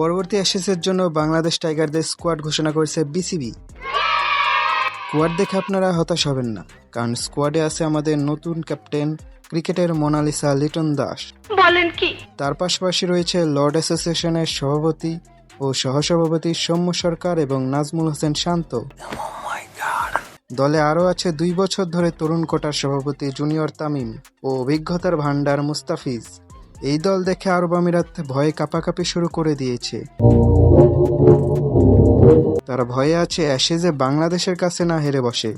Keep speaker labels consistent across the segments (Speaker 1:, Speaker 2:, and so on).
Speaker 1: পরবর্তী অ্যাশেসের জন্য বাংলাদেশ টাইগারদের স্কোয়াড ঘোষণা করেছে বিসিবি। স্কোয়াড দেখে আপনারা হতাশ হবেন না কারণ স্কোয়াডে আছে আমাদের নতুন ক্যাপ্টেন ক্রিকেটের মোনালিসা লিটন দাস।
Speaker 2: বলেন কি?
Speaker 1: তার পাশাপাশি রয়েছে লর্ড অ্যাসোসিয়েশনের সভাপতি ও সহসভাপতি সৌম্য সরকার এবং নাজমুল হোসেন শান্ত। দলে আরও আছে দুই বছর ধরে তরুণ কোটার সভাপতি জুনিয়র তামিম ও অভিজ্ঞতার ভান্ডার মুস্তাফিজ। এই দল দেখে আরব আমিরাত ভয়ে কাঁপাকাঁপি শুরু করে দিয়েছে। তারা ভয়ে আছে অ্যাশেজে বাংলাদেশের কাছে না হেরে বসে।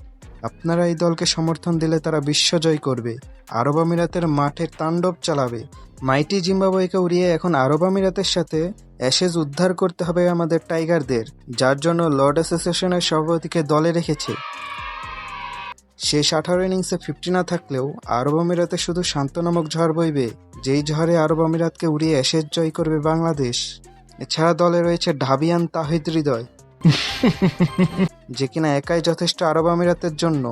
Speaker 1: আপনারা এই দলকে সমর্থন দিলে তারা বিশ্বজয় করবে। আরব আমিরাতের মাঠে তাণ্ডব চালাবে। মাইটি জিম্বাবুয়েকে উড়িয়ে এখন আরব আমিরাতের সাথে অ্যাশেজ উদ্ধার করতে হবে আমাদের টাইগারদের, যার জন্য লর্ড অ্যাসোসিয়েশনের সভাপতিকে দলে রেখেছে। শেষ আঠারো ইনিংসে ফিফটি না থাকলেও আরব আমিরাতে শুধু শান্ত নামক ঝড় বইবে। যেই ঝড়ে আরব আমিরাতকে উড়িয়ে অ্যাশেজ জয় করবে বাংলাদেশ এছাড়া দলে রয়েছে ঢাবিয়ান তাহিদ হৃদয় যে কিনা একাই যথেষ্ট আরব আমিরাতের জন্য।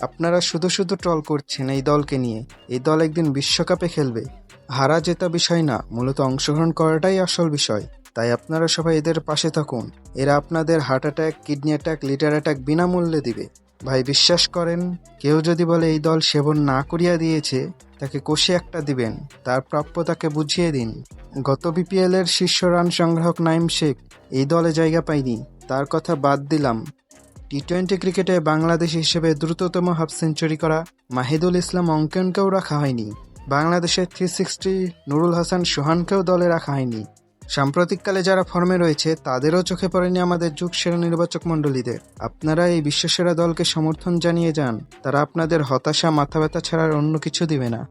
Speaker 1: আপনারা শুধু শুধু ট্রল করছেন এই দলকে নিয়ে এই দল একদিন বিশ্বকাপে খেলবে। হারা জেতা বিষয় না মূলত অংশগ্রহণ করাটাই আসল বিষয়। তাই আপনারা সবাই এদের পাশে থাকুন। এরা আপনাদের heart attack kidney attack litre attack বিনামূল্যে দিবে। ভাই বিশ্বাস করেন, কেউ যদি বলে এই দল সেবন না করিয়া দিয়েছে, তাকে কষে একটা দিবেন, তার প্রাপ্য তাকে বুঝিয়ে দিন। গত বিপিএল এর শীর্ষ রান সংগ্রাহক নাইম শেখ, এই দলে জায়গা পায়নি তার কথা বাদ দিলাম। টি টোয়েন্টি ক্রিকেটে বাংলাদেশ হিসেবে দ্রুততম হাফ সেঞ্চুরি করা মাহিদুল ইসলাম অঙ্কনকেও রাখা হয়নি। বাংলাদেশের থ্রি সিক্সটি নুরুল হাসান সোহানকেও দলে রাখা হয়নি। সাম্প্রতিককালে যারা ফর্মে রয়েছে, তাদেরও চোখে পড়েনি আমাদের যুগ সেরা নির্বাচক মণ্ডলীদের। আপনারা এই বিশ্বসেরা দলকে সমর্থন জানিয়ে যান, তারা আপনাদের হতাশা মাথা ব্যথা ছাড়ার অন্য কিছু দিবে না।